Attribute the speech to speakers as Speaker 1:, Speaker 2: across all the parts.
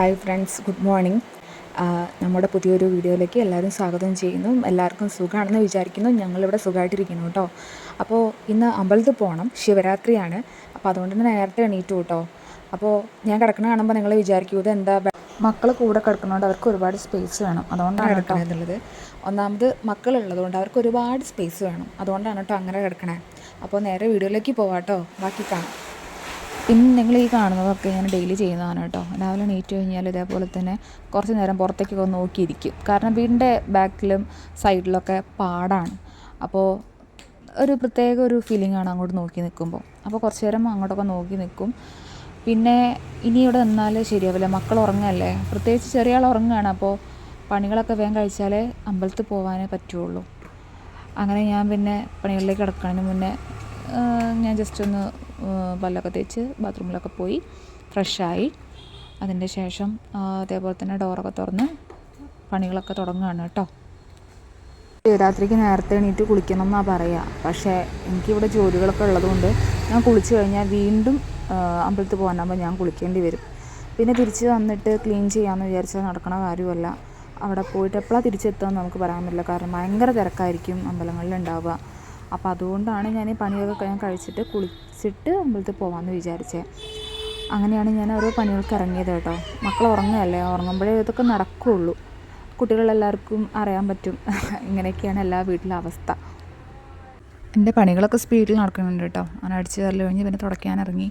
Speaker 1: Hi friends good morning. നമ്മുടെ പുതിയൊരു വീഡിയോയിലേക്ക് എല്ലാവരും സ്വാഗതം ചെയ്യുന്നു. എല്ലാവർക്കും സുഖമാണെന്ന് വിചാരിക്കുന്നു. ഞങ്ങളിവിടെ സുഖമായിട്ടിരിക്കുന്നു കേട്ടോ. അപ്പോൾ ഇന്ന് അമ്പലത്തിൽ പോകണം ശിവരാത്രിയാണ്. അപ്പോൾ അതുകൊണ്ട് തന്നെ നേരത്തെ എണീറ്റു കേട്ടോ. അപ്പോൾ ഞാൻ കിടക്കണ കാണുമ്പോൾ നിങ്ങൾ വിചാരിക്കൂ ഇത് എന്താ മക്കൾ കൂടെ കിടക്കുന്നതുകൊണ്ട് അവർക്ക് ഒരുപാട് സ്പേസ് വേണം. അതുകൊണ്ടാണ് കിടക്കണത് എന്നുള്ളത് ഒന്നാമത് മക്കളുള്ളതുകൊണ്ട് അവർക്ക് ഒരുപാട് സ്പേസ് വേണം. അതുകൊണ്ടാണ് കേട്ടോ അങ്ങനെ കിടക്കണേ. അപ്പോൾ നേരെ വീഡിയോയിലേക്ക് പോവാട്ടോ. കേട്ടോ ബാക്കി കാണാം. പിന്നെ നിങ്ങൾ ഈ കാണുന്നതൊക്കെ ഞാൻ ഡെയിലി ചെയ്യുന്നതാണ് കേട്ടോ. രാവിലെ എണീറ്റ് കഴിഞ്ഞാൽ ഇതേപോലെ തന്നെ കുറച്ച് നേരം പുറത്തേക്കൊക്കെ നോക്കിയിരിക്കും. കാരണം വീടിന്റെ ബാക്കിലും സൈഡിലൊക്കെ പാടാണ്. അപ്പോൾ ഒരു പ്രത്യേക ഒരു ഫീലിംഗ് ആണ് അങ്ങോട്ട് നോക്കി നിൽക്കുമ്പോൾ. അപ്പോൾ കുറച്ച് നേരം അങ്ങോട്ടൊക്കെ നോക്കി നിൽക്കും. പിന്നെ ഇനി ഇവിടെ നിന്നാൽ ശരിയാവില്ല. മക്കൾ ഉറങ്ങല്ലേ? പ്രത്യേകിച്ച് ചെറിയ ആൾ ഉറങ്ങുകയാണ്. അപ്പോൾ പണികളൊക്കെ വേഗം കഴിച്ചാലേ അമ്പലത്തിൽ പോകാനേ പറ്റുള്ളൂ. അങ്ങനെ ഞാൻ പിന്നെ പണികളിലേക്ക് കിടക്കുന്നതിന് മുന്നേ ഞാൻ ജസ്റ്റ് ഒന്ന് പല്ലൊക്കെ തേച്ച് ബാത്റൂമിലൊക്കെ പോയി ഫ്രഷായി. അതിന്റെ ശേഷം അതേപോലെ തന്നെ ഡോറൊക്കെ തുറന്ന് പണികളൊക്കെ തുടങ്ങുകയാണ് കേട്ടോ. രാത്രിക്ക് നേരത്തെ എണീറ്റ് കുളിക്കണം എന്നാണ് പറയുക പക്ഷേ എനിക്കിവിടെ ജോലികളൊക്കെ ഉള്ളതുകൊണ്ട് ഞാൻ കുളിച്ചു കഴിഞ്ഞാൽ വീണ്ടും അമ്പലത്തിൽ പോകാനാകുമ്പോൾ ഞാൻ കുളിക്കേണ്ടി വരും. പിന്നെ തിരിച്ച് വന്നിട്ട് ക്ലീൻ ചെയ്യാമെന്ന് വിചാരിച്ചാൽ നടക്കണ കാര്യമല്ല. അവിടെ പോയിട്ട് എപ്പോഴാണ് തിരിച്ചെത്തുക നമുക്ക് പറയാൻ പറ്റില്ല. കാരണം ഭയങ്കര തിരക്കായിരിക്കും അമ്പലങ്ങളിൽ ഉണ്ടാവുക അപ്പോൾ അതുകൊണ്ടാണ് ഞാൻ ഈ പണിയൊക്കെ ഞാൻ കഴിച്ചിട്ട് കുളിച്ചിട്ട് അമ്പലത്തിൽ പോകാമെന്ന് വിചാരിച്ചത് അങ്ങനെയാണ് ഞാൻ ഓരോ പണികൾക്ക് ഇറങ്ങിയത് കേട്ടോ. മക്കൾ ഉറങ്ങുകയല്ലേ? ഉറങ്ങുമ്പോഴേ ഇതൊക്കെ നടക്കുകയുള്ളൂ. കുട്ടികളെല്ലാവർക്കും അറിയാൻ പറ്റും. ഇങ്ങനെയൊക്കെയാണ് എല്ലാ വീട്ടിലെ അവസ്ഥ. എന്റെ പണികളൊക്കെ സ്പീഡിൽ നടക്കുന്നുണ്ട് കേട്ടോ. അങ്ങനെ അടിച്ച് തരൽ കഴിഞ്ഞ് പിന്നെ തുടയ്ക്കാൻ ഇറങ്ങി.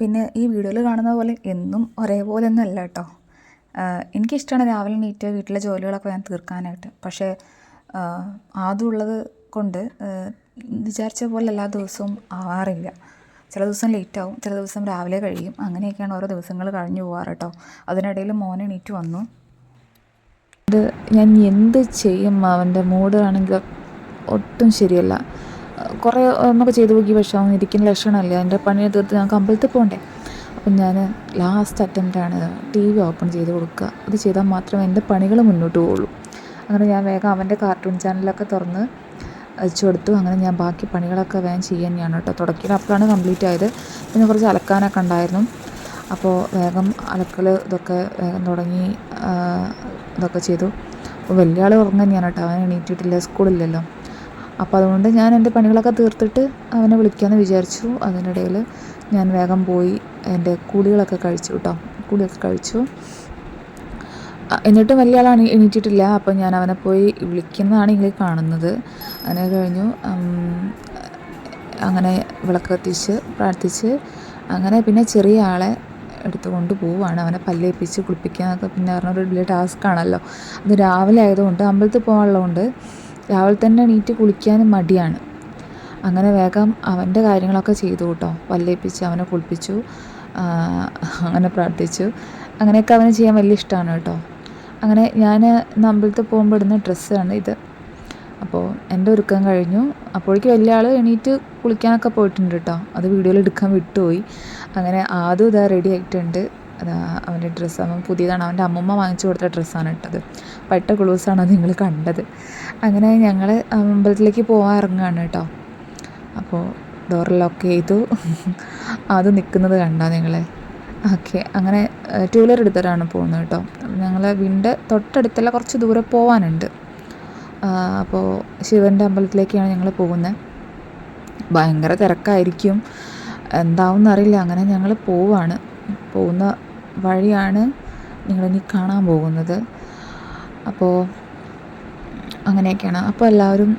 Speaker 1: പിന്നെ ഈ വീഡിയോയിൽ കാണുന്ന പോലെ എന്നും ഒരേപോലെ ഒന്നും അല്ല കേട്ടോ. എനിക്കിഷ്ടമാണ് രാവിലെ നീറ്റ് വീട്ടിലെ ജോലികളൊക്കെ ഞാൻ തീർക്കാനായിട്ട്. പക്ഷേ ആദ്യമുള്ളത് കൊണ്ട് വിചാരിച്ച പോലെ എല്ലാ ദിവസവും ആവാറില്ല. ചില ദിവസം ലേറ്റ് ആവും ചില ദിവസം രാവിലെ കഴിയും. അങ്ങനെയൊക്കെയാണ് ഓരോ ദിവസങ്ങൾ കഴിഞ്ഞു പോകാറ് കേട്ടോ അതിനിടയിൽ മോൻ എണീറ്റ് വന്നു. അത് ഞാൻ എന്ത് ചെയ്യും അവന്റെ മൂഡ് ആണെങ്കിൽ ഒട്ടും ശരിയല്ല. കുറേ ഒന്നൊക്കെ ചെയ്തു നോക്കി പക്ഷെ അവൻ ഇരിക്കുന്ന ലക്ഷണമല്ല? എന്റെ പണി തീർത്ത് ഞങ്ങൾക്ക് അമ്പലത്തിൽ പോകണ്ടേ? അപ്പം ഞാൻ ലാസ്റ്റ് അറ്റംപ്റ്റാണ് ടി വി ഓപ്പൺ ചെയ്ത് കൊടുക്കുക. അത് ചെയ്താൽ മാത്രമേ എന്റെ പണികൾ മുന്നോട്ട് പോവുള്ളൂ. അങ്ങനെ ഞാൻ വേഗം അവന്റെ കാർട്ടൂൺ ചാനലൊക്കെ തുറന്ന് വെച്ച് കൊടുത്തു. അങ്ങനെ ഞാൻ ബാക്കി പണികളൊക്കെ വേഗം ചെയ്യാൻ ഞാൻ കേട്ടോ. തുടക്കിയത് അപ്പോഴാണ് കംപ്ലീറ്റ് ആയത്. പിന്നെ കുറച്ച് അലക്കാനൊക്കെ ഉണ്ടായിരുന്നു. അപ്പോൾ വേഗം അലക്കൽ ഇതൊക്കെ വേഗം തുടങ്ങി ഇതൊക്കെ ചെയ്തു. അപ്പോൾ വലിയ ആൾ ഉറങ്ങാൻ ഞാൻ കേട്ടോ. അവൻ എണീറ്റിട്ടില്ല സ്കൂളില്ലല്ലോ. അപ്പോൾ അതുകൊണ്ട് ഞാൻ എന്റെ പണികളൊക്കെ തീർത്തിട്ട് അവനെ വിളിക്കാമെന്ന് വിചാരിച്ചു. അതിനിടയിൽ ഞാൻ വേഗം പോയി എന്റെ കൂലികളൊക്കെ കഴിച്ചു കേട്ടോ. കൂലിയൊക്കെ കഴിച്ചു. എന്നിട്ടും വലിയ ആളാണ് എണീറ്റിട്ടില്ല. അപ്പോൾ ഞാൻ അവനെ പോയി വിളിക്കുന്നതാണ് ഇങ്ങനെ കാണുന്നത്. അങ്ങനെ കഴിഞ്ഞു. അങ്ങനെ വിളക്ക് കത്തിച്ച് പ്രാർത്ഥിച്ച് അങ്ങനെ പിന്നെ ചെറിയ ആളെ എടുത്തുകൊണ്ട് പോവുകയാണ് അവനെ പല്ലേപ്പിച്ച് കുളിപ്പിക്കാനൊക്കെ പിന്നെ പറഞ്ഞൊരു വലിയ ടാസ്ക് ആണല്ലോ. അത് രാവിലെ ആയതുകൊണ്ട് അമ്പലത്തിൽ പോകാനുള്ളതുകൊണ്ട് രാവിലെ തന്നെ എണീറ്റ് കുളിക്കാനും മടിയാണ്. അങ്ങനെ വേഗം അവന്റെ കാര്യങ്ങളൊക്കെ ചെയ്തു കേട്ടോ. പല്ലേപ്പിച്ച് അവനെ കുളിപ്പിച്ചു. അങ്ങനെ പ്രാർത്ഥിച്ചു. അങ്ങനെയൊക്കെ അവന് ചെയ്യാൻ വലിയ ഇഷ്ടമാണ് കേട്ടോ. അങ്ങനെ ഞാൻ അമ്പലത്തിൽ പോകുമ്പോൾ ഇടുന്ന ഡ്രസ്സാണ് ഇത്. അപ്പോൾ എന്റെ ഒരുക്കം കഴിഞ്ഞു. അപ്പോഴേക്ക് വലിയ ആൾ എണീറ്റ് കുളിക്കാനൊക്കെ പോയിട്ടുണ്ട് കേട്ടോ അത് വീഡിയോയിൽ എടുക്കാൻ വിട്ടുപോയി. അങ്ങനെ ആദ്യം ഇതാ റെഡി ആയിട്ടുണ്ട്. അവന്റെ ഡ്രസ്സ് അവൻ പുതിയതാണ്. അവന്റെ അമ്മമ്മ വാങ്ങിച്ചു കൊടുത്ത ഡ്രസ്സാണ് ഇട്ടത്. പട്ട ഗ്ലൂസാണ് നിങ്ങൾ കണ്ടത്. അങ്ങനെ ഞങ്ങൾ അമ്പലത്തിലേക്ക് പോകാൻ ഇറങ്ങുകയാണ് കേട്ടോ അപ്പോൾ ഡോർ ലോക്ക് ചെയ്തു. അത് നിൽക്കുന്നത് കണ്ടോ നിങ്ങൾ ഓക്കെ. അങ്ങനെ ടൂ വീലർ എടുത്തിട്ടാണ് പോകുന്നത് കേട്ടോ. ഞങ്ങൾ വീടിന്റെ തൊട്ടടുത്തല്ല കുറച്ച് ദൂരെ പോകാനുണ്ട് അപ്പോൾ ശിവന്റെ അമ്പലത്തിലേക്കാണ് ഞങ്ങൾ പോകുന്നത് ഭയങ്കര തിരക്കായിരിക്കും. എന്താവും എന്നറിയില്ല അങ്ങനെ ഞങ്ങൾ പോവാണ്. പോകുന്ന വഴിയാണ് നിങ്ങളിനി കാണാൻ പോകുന്നത്. അപ്പോൾ അങ്ങനെയൊക്കെയാണ്. അപ്പോൾ എല്ലാവരും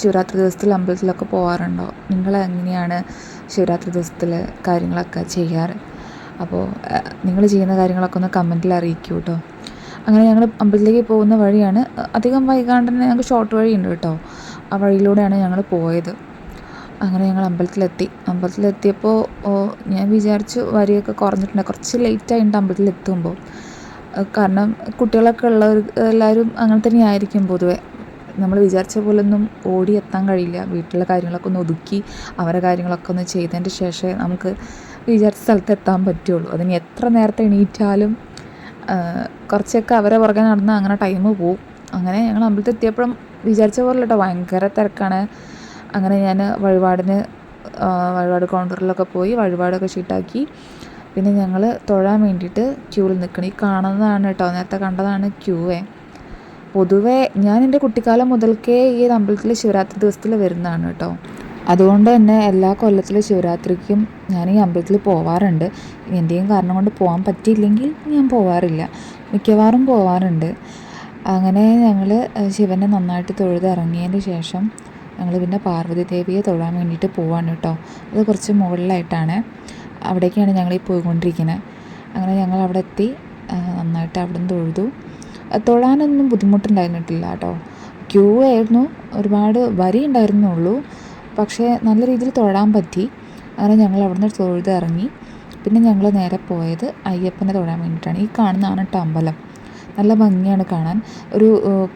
Speaker 1: ശിവരാത്രി ദിവസത്തിൽ അമ്പലത്തിലൊക്കെ പോകാറുണ്ടോ നിങ്ങൾ എങ്ങനെയാണ് ശിവരാത്രി ദിവസത്തിൽ കാര്യങ്ങളൊക്കെ ചെയ്യാറ്? അപ്പോൾ നിങ്ങൾ ചെയ്യുന്ന കാര്യങ്ങളൊക്കെ ഒന്ന് കമന്റിൽ അറിയിക്കൂ കേട്ടോ അങ്ങനെ ഞങ്ങൾ അമ്പലത്തിലേക്ക് പോകുന്ന വഴിയാണ് അധികം വൈകാണ്ട് തന്നെ ഞങ്ങൾക്ക് ഷോർട്ട് വഴിയുണ്ട് കേട്ടോ. ആ വഴിയിലൂടെയാണ് ഞങ്ങൾ പോയത്. അങ്ങനെ ഞങ്ങൾ അമ്പലത്തിലെത്തി. അമ്പലത്തിലെത്തിയപ്പോൾ ഞാൻ വിചാരിച്ചു വരിയൊക്കെ കുറഞ്ഞിട്ടുണ്ട്. കുറച്ച് ലേറ്റായിട്ടുണ്ട് അമ്പലത്തിലെത്തുമ്പോൾ എത്തുമ്പോൾ കാരണം കുട്ടികളൊക്കെ ഉള്ളവർ എല്ലാവരും അങ്ങനെ തന്നെ ആയിരിക്കും പൊതുവെ. നമ്മൾ വിചാരിച്ച പോലൊന്നും ഓടി എത്താൻ കഴിയില്ല. വീട്ടിലെ കാര്യങ്ങളൊക്കെ ഒന്ന് ഒതുക്കി അവരെ കാര്യങ്ങളൊക്കെ ഒന്ന് ചെയ്തതിന്റെ ശേഷമേ നമുക്ക് വിചാരിച്ച സ്ഥലത്ത് എത്താൻ പറ്റുള്ളൂ. അതിന് എത്ര നേരത്തെ എണീറ്റാലും കുറച്ചൊക്കെ അവരെ പുറകെ നടന്ന് അങ്ങനെ ടൈം പോവും. അങ്ങനെ ഞങ്ങൾ അമ്പലത്തിൽ എത്തിയപ്പോഴും വിചാരിച്ച പോലെ കേട്ടോ ഭയങ്കര തിരക്കാണ്. അങ്ങനെ ഞാൻ വഴിപാടിന് വഴിപാട് കൗണ്ടറിലൊക്കെ പോയി വഴിപാടൊക്കെ ഷീട്ടാക്കി പിന്നെ ഞങ്ങൾ തൊഴാൻ വേണ്ടിയിട്ട് ക്യൂവിൽ നിൽക്കണം. ഈ കാണുന്നതാണ് കേട്ടോ നേരത്തെ കണ്ടതാണ് ക്യൂവേ പൊതുവേ ഞാൻ എന്റെ കുട്ടിക്കാലം മുതൽക്കേ ഈ അമ്പലത്തിൽ ശിവരാത്രി ദിവസത്തിൽ വരുന്നതാണ് കേട്ടോ അതുകൊണ്ട് തന്നെ എല്ലാ കൊല്ലത്തിലും ശിവരാത്രിക്കും ഞാൻ ഈ അമ്പലത്തിൽ പോവാറുണ്ട്. എന്തെങ്കിലും കാരണം കൊണ്ട് പോകാൻ പറ്റിയില്ലെങ്കിൽ ഞാൻ പോവാറില്ല. മിക്കവാറും പോവാറുണ്ട്. അങ്ങനെ ഞങ്ങൾ ശിവനെ നന്നായിട്ട് തൊഴുത് ഇറങ്ങിയതിന് ശേഷം ഞങ്ങൾ പിന്നെ പാർവതി ദേവിയെ തൊഴാൻ വേണ്ടിയിട്ട് പോവാണ് കേട്ടോ. അത് കുറച്ച് മുകളിലായിട്ടാണ്. അവിടേക്കാണ് ഞങ്ങൾ ഈ പോയിക്കൊണ്ടിരിക്കുന്നത്. അങ്ങനെ ഞങ്ങൾ അവിടെ എത്തി നന്നായിട്ട് അവിടെ നിന്ന് തൊഴുതു. തൊഴാനൊന്നും ബുദ്ധിമുട്ടുണ്ടായിരുന്നിട്ടില്ല കേട്ടോ. ക്യൂ ആയിരുന്നു. ഒരുപാട് വരി ഉണ്ടായിരുന്നുള്ളൂ. പക്ഷേ നല്ല രീതിയിൽ തൊഴാൻ പറ്റി. അങ്ങനെ ഞങ്ങൾ അവിടെ നിന്ന് തൊഴുത് ഇറങ്ങി. പിന്നെ ഞങ്ങൾ നേരെ പോയത് അയ്യപ്പനെ തൊഴാൻ വേണ്ടിയിട്ടാണ്. ഈ കാണുന്നതാണ് കേട്ടോ അമ്പലം. നല്ല ഭംഗിയാണ് കാണാൻ. ഒരു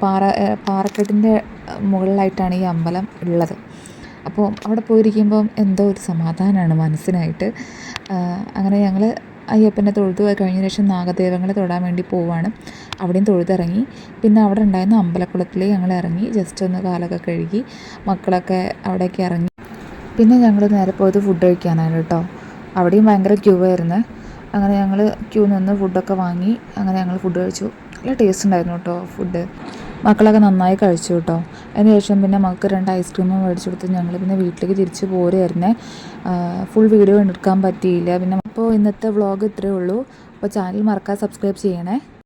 Speaker 1: പാറ പാറക്കെട്ടിന്റെ മുകളിലായിട്ടാണ് ഈ അമ്പലം ഉള്ളത്. അപ്പോൾ അവിടെ പോയിരിക്കുമ്പം എന്തോ ഒരു സമാധാനമാണ് മനസ്സിനായിട്ട്. അങ്ങനെ ഞങ്ങൾ അയ്യപ്പനെ തൊഴുതു കഴിഞ്ഞ ശേഷം നാഗദേവങ്ങളെ തൊടാൻ വേണ്ടി പോവാണ്. അവിടെയും തൊഴുതിറങ്ങി പിന്നെ അവിടെ ഉണ്ടായിരുന്ന അമ്പലക്കുളത്തിൽ ഞങ്ങൾ ഇറങ്ങി. ജസ്റ്റ് ഒന്ന് കാലൊക്കെ കഴുകി മക്കളൊക്കെ അവിടേക്ക് ഇറങ്ങി. പിന്നെ ഞങ്ങൾ നേരെ പോയത് ഫുഡ് കഴിക്കാനാണ് കേട്ടോ. അവിടെയും ഭയങ്കര ക്യൂ ആയിരുന്നു. അങ്ങനെ ഞങ്ങൾ ക്യൂ നിന്ന് ഫുഡൊക്കെ വാങ്ങി അങ്ങനെ ഞങ്ങൾ ഫുഡ് കഴിച്ചു. നല്ല ടേസ്റ്റ് ഉണ്ടായിരുന്നു കേട്ടോ ഫുഡ് മക്കളൊക്കെ നന്നായി കഴിച്ചു കേട്ടോ. അതിന് ശേഷം പിന്നെ മക്കൾക്ക് രണ്ട് ഐസ്ക്രീമും മേടിച്ചു കൊടുത്ത് ഞങ്ങൾ പിന്നെ വീട്ടിലേക്ക് തിരിച്ച് പോരുമായിരുന്നേ ഫുൾ വീഡിയോ എടുക്കാൻ പറ്റിയില്ല. പിന്നെ അപ്പോൾ ഇന്നത്തെ വ്ളോഗ് ഇത്രയേ ഉള്ളൂ. അപ്പോൾ ചാനൽ മറക്കാതെ സബ്സ്ക്രൈബ് ചെയ്യണേ.